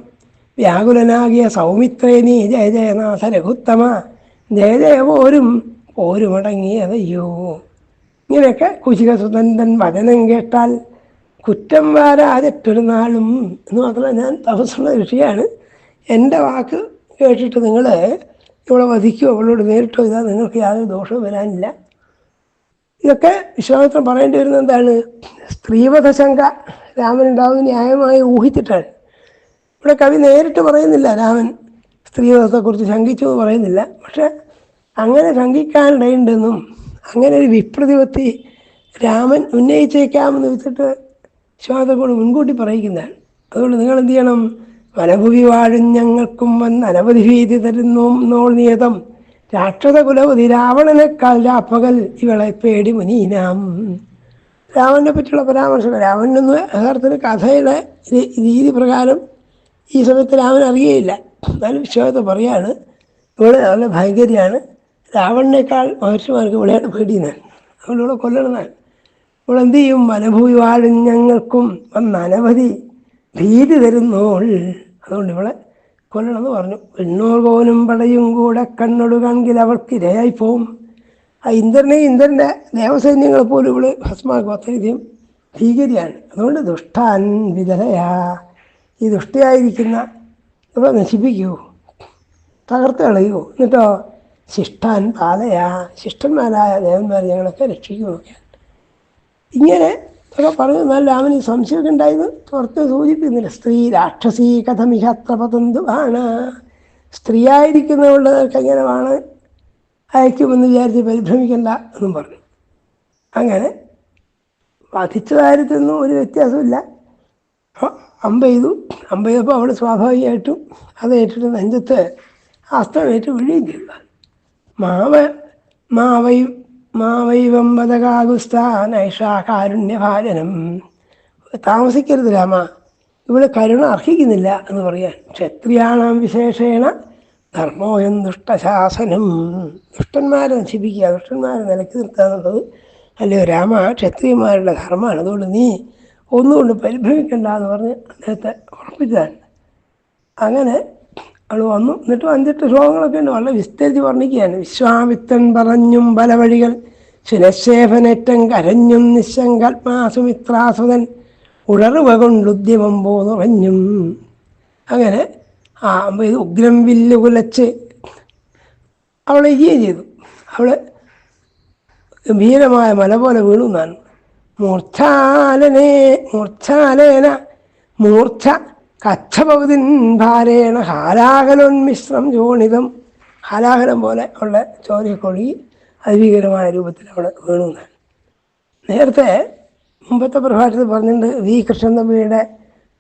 വ്യാകുലനാകിയ സൗമിത്രേനി ജയ ജയനാഥ രഘുത്തമ ജയ ജയ പോരും പോരുമടങ്ങിയതയ്യോ ഇങ്ങനെയൊക്കെ കുശിക സുതന്തൻ വചനം കേട്ടാൽ കുറ്റം വാരാതെട്ടൊരു നാളും എന്ന് മാത്രമല്ല ഞാൻ തപസ്സുള്ള ഋഷിയാണ്. എന്റെ വാക്ക് കേട്ടിട്ട് നിങ്ങൾ ഇവിടെ വധിക്കുകയോ അവളോട് നേരിട്ടോ ഇതാ നിങ്ങൾക്ക് യാതൊരു ദോഷവും വരാനില്ല. ഇതൊക്കെ വിശ്വാമിത്രം പറയേണ്ടി വരുന്നത് എന്താണ്? സ്ത്രീവധശങ്ക രാമൻ രാമനുണ്ടാവുന്ന ന്യായമായി ഊഹിച്ചിട്ടാണ്. ഇവിടെ കവി നേരിട്ട് പറയുന്നില്ല രാമൻ സ്ത്രീവധത്തെക്കുറിച്ച് ശങ്കിച്ചു എന്ന് പറയുന്നില്ല. പക്ഷെ അങ്ങനെ ശങ്കിക്കാനിടയുണ്ടെന്നും അങ്ങനെ ഒരു വിപ്രതിപത്തി രാമൻ ഉന്നയിച്ചേക്കാമെന്ന് വെച്ചിട്ട് വിശ്വാസത്തോട് മുൻകൂട്ടി പറയിക്കുന്നതാണ് അതുകൊണ്ട് നിങ്ങൾ എന്ത് ചെയ്യണം? വനഭുവി വാഴും ഞങ്ങൾക്കും വന്ന് അനവധി ഭീതി തരുന്നു നോൾ നിയതം. രാക്ഷസ കുലപതി രാവണനേക്കാൾ രാപ്പകൽ ഇവളെ പേടി മുനീനാം. രാവണനെ പറ്റിയുള്ള പരാമർശം രാവണനൊന്നും യഥാർത്ഥത്തിൽ കഥയുടെ രീതി പ്രകാരം ഈ സമയത്ത് രാമൻ അറിയേയില്ല എന്നാലും വിശ്വാസത്തെ പറയാണ് ഇവിടെ നല്ല ഭയങ്കരിയാണ്. രാവണനേക്കാൾ മഹർഷിമാർക്ക് ഇവിടെയാണ് പേടിയെന്നാണ് അവളിവിടെ കൊല്ലണമെന്നാണ് ഇവിടെ എന്ത് ചെയ്യും? വനഭൂമി വാഴും ഞങ്ങൾക്കും വന്ന് അനവധി ഭീതി തരുന്നോൾ. അതുകൊണ്ട് ഇവളെ കൊല്ലണമെന്ന് പറഞ്ഞു. വെണ്ണൂർ കോനും പടയും കൂടെ കണ്ണൊടുകാണെങ്കിൽ അവൾക്ക് ഇരയായി പോവും ആ ഇന്ദ്രനെ ഇന്ദ്രന്റെ ദേവസൈന്യങ്ങളെ പോലും ഇവൾ ഭസ്മാക്കും അത്രയധികം ഭീകരിയാണ്. അതുകൊണ്ട് ദുഷ്ടാൻ വിധലയാ ഈ ദുഷ്ടയായിരിക്കുന്ന നമ്മളെ നശിപ്പിക്കൂ തകർത്ത് കളയൂ. എന്നിട്ടോ ശിഷ്ടാൻ പാലയാ ശിഷ്ടന്മാരായ ദേവന്മാർ ഞങ്ങളൊക്കെ രക്ഷിക്കുമൊക്കെ ഇങ്ങനെ ഒക്കെ പറഞ്ഞു എന്നാൽ രാമന് സംശയമൊക്കെ ഉണ്ടായത് പുറത്ത് സൂചിപ്പിക്കുന്നില്ല സ്ത്രീ രാക്ഷസി കഥമിഹ അത്ര പതന്തുവാണ് സ്ത്രീയായിരിക്കുന്നവൾക്ക് എങ്ങനെ ആണ് അയക്കുമെന്ന് വിചാരിച്ച് പരിഭ്രമിക്കണ്ട എന്നും പറഞ്ഞു. അങ്ങനെ വധിച്ച കാര്യത്തിൽ നിന്നും ഒരു വ്യത്യാസമില്ല അമ്പ ചെയ്തു അമ്പ ചെയ്തപ്പോൾ അവൾ സ്വാഭാവികമായിട്ടും അത് ഏറ്റിട്ട് നെഞ്ചത്ത് അസ്ത്രമേറ്റ് വീഴുകയും ചെയ്തു. മാവ മാവൈ മാവൈവമ്പതകാകുസ്ഥാനൈഷാകാരുണ്യഭാജനം താമസിക്കരുത് രാമ. ഇവിടെ കരുണ അർഹിക്കുന്നില്ല എന്ന് പറയാൻ. ക്ഷത്രിയാണാം വിശേഷേണ ധർമ്മോയം ദുഷ്ടശാസനം. ദുഷ്ടന്മാരെ നശിപ്പിക്കുക ദുഷ്ടന്മാരെ നിലയ്ക്ക് നിർത്തുക എന്നുള്ളത് അല്ലയോ രാമ? ക്ഷത്രിയന്മാരുടെ ധർമ്മമാണ്. അതുകൊണ്ട് നീ ഒന്നുകൊണ്ട് പരിഭ്രമിക്കണ്ട എന്ന് പറഞ്ഞ് അദ്ദേഹത്തെ ഉറപ്പിച്ചതാണ് അങ്ങനെ അവൾ വന്നു. എന്നിട്ട് അഞ്ചെട്ട് ശ്ലോകങ്ങളൊക്കെ ഉണ്ട്. വളരെ വിസ്തരിച്ച് വർണിക്കുകയാണ്. വിശ്വാമിത്രൻ പറഞ്ഞും പലവഴികൾ ശിരശേഫനേറ്റം കരഞ്ഞും നിശങ്കാത്മാസുമിത്രാസുതൻ ഉണർവ കൊണ്ടുദ്യമം പോന്നുറഞ്ഞും. അങ്ങനെ ആ ഇത് ഉഗ്രം വില്ല് കുലച്ച് അവളെ ഇരിക്കുകയും ചെയ്തു. അവൾ ഗംഭീരമായ മല പോലെ വീണു എന്നാണ്. മൂർച്ഛാലനേ മൂർച്ഛാലേന മൂർച്ഛ കച്ഛപകുതിൻ ഭാരേണ ഹാലാഹലോന്മിശ്രം ജോണിതം. ഹാലാഹലം പോലെ ഉള്ള ചോരക്കൊഴുകി അതിഭീകരമായ രൂപത്തിൽ അവിടെ വീണു എന്നാണ് നേരത്തെ മുമ്പത്തെ പ്രഭാഷണത്തിൽ പറഞ്ഞിട്ടുണ്ട് വി. കൃഷ്ണൻ തമ്പിയുടെ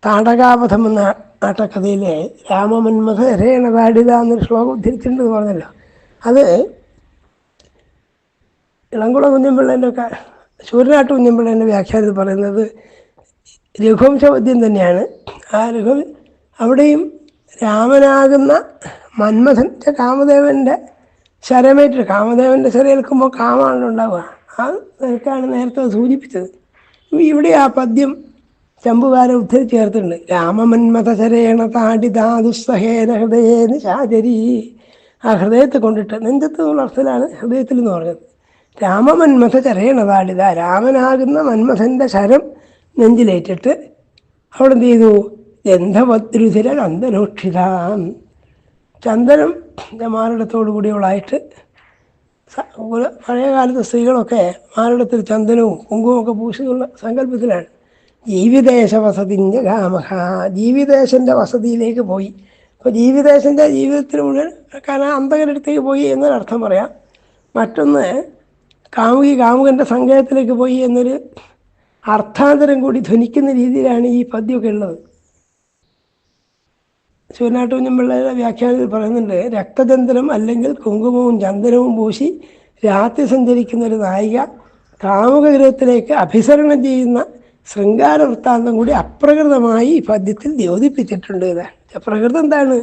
താടകാപഥം എന്ന നാട്ടക്കഥയിലെ രാമമന്മഥ രേണതാടിത എന്നൊരു ശ്ലോകം ഉദ്ധരിച്ചിട്ടുണ്ടെന്ന് പറഞ്ഞല്ലോ. അത് ഇളംകുളം കുഞ്ഞമ്പിള്ളേന്റെ ഒക്കെ സൂര്യനാട്ട് കുഞ്ഞമ്പിള്ളേന്റെ വ്യാഖ്യാനത്തിൽ പറയുന്നത് രഘുവംശപദ്യം തന്നെയാണ്. ആ രഘു അവിടെയും രാമനാകുന്ന മന്മഥൻ കാമദേവന്റെ ശരമേറ്റ് കാമദേവന്റെ ശരയേൽക്കുമ്പോൾ കാമാണല്ലോ ഉണ്ടാവുക. ആ നിനക്കാണ് നേരത്തെ സൂചിപ്പിച്ചത്. ഇവിടെ ആ പദ്യം ചമ്പുകാരെ ഉദ്ധരിച്ച് ചേർത്തിട്ടുണ്ട്. രാമമന്മഥ ശരേണ താടി ദാതുസ്സഹേന ഹൃദയേന ശാചരി. ആ ഹൃദയത്തെ കൊണ്ടിട്ട് നെഞ്ചത്ത് എന്നുള്ള അർത്ഥത്തിലാണ് ഹൃദയത്തിൽ എന്ന് പറഞ്ഞത്. രാമമന്മഥ ചരേണതാടിത രാമനാകുന്ന മന്മഥന്റെ ശരം നെഞ്ചിലേറ്റിട്ട് അവിടെ എന്ത് ചെയ്തു? ഗന്ധഭദ്രുതിര അന്തരോക്ഷിതാം ചന്ദനം മാറിടത്തോടു കൂടിയുള്ളതായിട്ട് സ- ഒരു പഴയ കാലത്ത് സ്ത്രീകളൊക്കെ മാറിടത്തിൽ ചന്ദനവും കുങ്കുമൊക്കെ പൂശിയുള്ള സങ്കല്പത്തിലാണ്. ജീവിതേശ വസതിന്റെ ഗാമഹ ജീവിതേശന്റെ വസതിയിലേക്ക് പോയി. അപ്പോൾ ജീവിതേശന്റെ ജീവിതത്തിന് മുഴുവൻ കാരണം അന്തകരടുത്തേക്ക് പോയി എന്നൊരർത്ഥം പറയാം. മറ്റൊന്ന് കാമുകി കാമുകന്റെ സങ്കേതത്തിലേക്ക് പോയി എന്നൊരു അർത്ഥാന്തരം കൂടി ധ്വനിക്കുന്ന രീതിയിലാണ് ഈ പദ്യമൊക്കെ ഉള്ളത്. ശിവനാട്ടുകുഞ്ഞമ്പിള്ളയുടെ വ്യാഖ്യാനത്തിൽ പറയുന്നുണ്ട് രക്തചന്ദ്രം അല്ലെങ്കിൽ കുങ്കുമവും ചന്ദനവും പൂശി രാത്രി സഞ്ചരിക്കുന്ന ഒരു നായിക കാമുകഗ്രഹത്തിലേക്ക് അഭിസരണം ചെയ്യുന്ന ശൃംഗാര വൃത്താന്തം കൂടി അപ്രകൃതമായി ഈ പദ്യത്തിൽ ദ്യോതിപ്പിച്ചിട്ടുണ്ട്. ഇതാണ് അപ്രകൃതം എന്താണ്?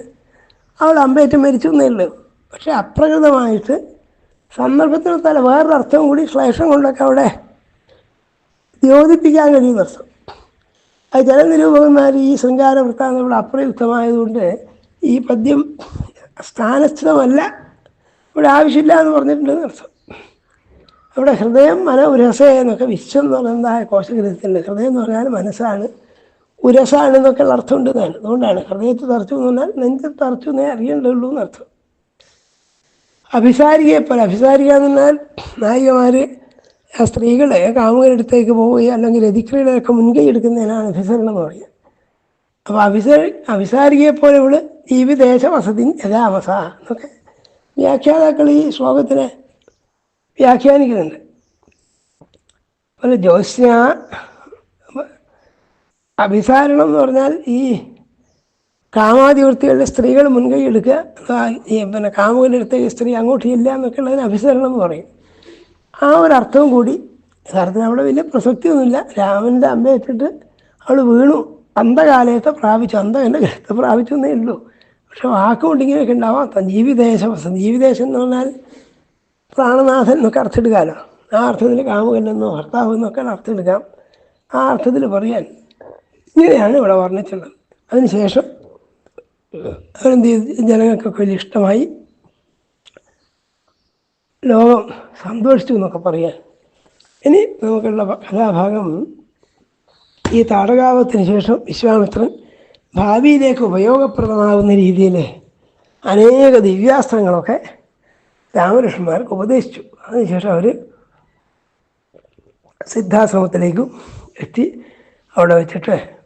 അവൾ അമ്പേറ്റ് മരിച്ചു എന്നേ ഉള്ളൂ. പക്ഷെ അപ്രകൃതമായിട്ട് സന്ദർഭത്തിനൊത്തല്ല വേറൊരു അർത്ഥം കൂടി ശ്ലേഷം കൊണ്ടൊക്കെ അവിടെ യോജിപ്പിക്കാൻ കഴിയുന്ന അർത്ഥം. അത് ചില നിരൂപകന്മാർ ഈ ശൃംഗാര വൃത്താന്തം ഇവിടെ അപ്രയുക്തമായതുകൊണ്ട് ഈ പദ്യം സ്ഥാനസ്ഥിതമല്ല. ഇവിടെ ആവശ്യമില്ല എന്ന് പറഞ്ഞിട്ടുണ്ടെന്ന് അർത്ഥം. അവിടെ ഹൃദയം മന ഉരസ എന്നൊക്കെ വിശ്വം എന്ന് പറയുന്നതായ കോശഗ്രഹത്തിന്റെ ഹൃദയം എന്ന് പറഞ്ഞാൽ മനസ്സാണ് ഉരസാണ് എന്നൊക്കെയുള്ള അർത്ഥം ഉണ്ട് എന്നാണ് അതുകൊണ്ടാണ് ഹൃദയത്തിൽ തറച്ചു എന്ന് പറഞ്ഞാൽ നെഞ്ചിൽ തറച്ചു എന്നേ അറിയേണ്ടതുള്ളൂ എന്നർത്ഥം അഭിസാരികയെ പോലെ അഭിസാരിക എന്ന് പറഞ്ഞാൽ നായികമാർ സ്ത്രീകളെ കാമുകരടുത്തേക്ക് പോവുകയോ അല്ലെങ്കിൽ രതിക്രിയകളൊക്കെ മുൻകൈ എടുക്കുന്നതിനാണ് അഭിസരണം എന്ന് പറയുന്നത്. അപ്പോൾ അഭിസരി അഭിസാരികയെ പോലെ ഇവൾ വസതി യഥാമസ എന്നൊക്കെ വ്യാഖ്യാതാക്കൾ ഈ ശ്ലോകത്തിനെ വ്യാഖ്യാനിക്കുന്നുണ്ട്. അതുപോലെ ജ്യോത്സ്ന അഭിസാരണം എന്ന് പറഞ്ഞാൽ ഈ കാമാധിവൃത്തികളുടെ സ്ത്രീകൾ മുൻകൈ എടുക്കുക പിന്നെ കാമുകനെടുത്ത സ്ത്രീ അങ്ങോട്ട് ഇല്ല എന്നൊക്കെ ഉള്ളതിന് അഭിസരണം എന്ന് പറയും. ആ ഒരു അർത്ഥവും കൂടി യഥാർത്ഥത്തിൽ അവിടെ വലിയ പ്രസക്തിയൊന്നുമില്ല. രാമന്റെ അമ്മയിട്ടിട്ട് അവൾ വീണു. അന്ധകാലയത്തെ പ്രാപിച്ചു. അന്ധകന്റെ ഗ്രഹത്തെ പ്രാപിച്ചു എന്നേ ഉള്ളൂ. പക്ഷെ വാക്കുകൊണ്ട് ഇങ്ങനെയൊക്കെ ഉണ്ടാവാം. ത- സഞ്ജീവിദേശം എന്ന് പറഞ്ഞാൽ പ്രാണനാഥൻ എന്നൊക്കെ അർത്ഥം എടുക്കാമല്ലോ ആ അർത്ഥത്തിൽ കാമുകനെന്നോ ഭർത്താവ് എന്നൊക്കെ അർത്ഥം എടുക്കാം ആ അർത്ഥത്തിൽ പറയാൻ ഇങ്ങനെയാണ് ഇവിടെ വർണിച്ചുള്ളത് അതിനുശേഷം ചെയ്തു? ജനങ്ങൾക്കൊക്കെ വലിയ ഇഷ്ടമായി. ലോകം സന്തോഷിച്ചു എന്നൊക്കെ പറയാൻ. ഇനി നമുക്കുള്ള കഥാഭാഗം ഈ താടകാവത്തിന് ശേഷം വിശ്വാമിത്രൻ ഭാവിയിലേക്ക് ഉപയോഗപ്രദമാകുന്ന രീതിയിൽ അനേക ദിവ്യാസ്ത്രങ്ങളൊക്കെ രാമകൃഷ്ണന്മാർക്ക് ഉപദേശിച്ചു. അതിനുശേഷം അവർ സിദ്ധാശ്രമത്തിലേക്കും എത്തി അവിടെ വെച്ചിട്ട്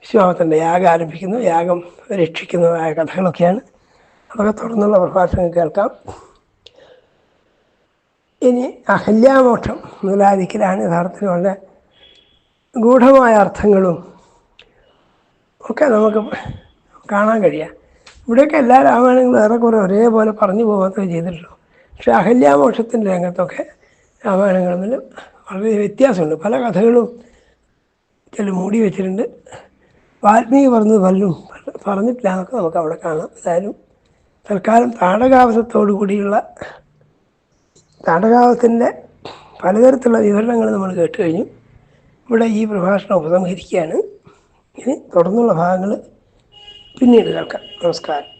വിശ്വാമിത്രന്റെ യാഗം ആരംഭിക്കുന്നു. യാഗം രക്ഷിക്കുന്നതായ കഥകളൊക്കെയാണ്. അതൊക്കെ തുടർന്നുള്ള പ്രഭാഷണം കേൾക്കാം. ഇനി അഹല്യാമോക്ഷം മുതലാദിക്കലാണ് യഥാർത്ഥത്തിൽ വളരെ ഗൂഢമായ അർത്ഥങ്ങളും ഒക്കെ നമുക്ക് കാണാൻ കഴിയാം ഇവിടെയൊക്കെ എല്ലാ രാമായണങ്ങളും ഏറെക്കുറെ ഒരേപോലെ പറഞ്ഞു പോകാത്തത് ചെയ്തിട്ടുള്ളൂ. പക്ഷേ അഹല്യാമോക്ഷത്തിന്റെ രംഗത്തൊക്കെ രാമായണങ്ങളിൽ വളരെ വ്യത്യാസമുണ്ട്. പല കഥകളും ചില മൂടി വെച്ചിട്ടുണ്ട്. വാൽമീകി പറഞ്ഞത് പലരും പറഞ്ഞിട്ടില്ല. എന്നൊക്കെ നമുക്ക് അവിടെ കാണാം. ഏതായാലും തൽക്കാലം താടകാവസത്തോടു കൂടിയുള്ള താടകാവസത്തിന്റെ പലതരത്തിലുള്ള വിവരണങ്ങൾ നമ്മൾ കേട്ട് കഴിഞ്ഞു. ഇവിടെ ഈ പ്രഭാഷണം ഉപസംഹരിക്കുകയാണ്. ഇനി തുടർന്നുള്ള ഭാഗങ്ങൾ പിന്നീട് കേൾക്കാം. നമസ്കാരം.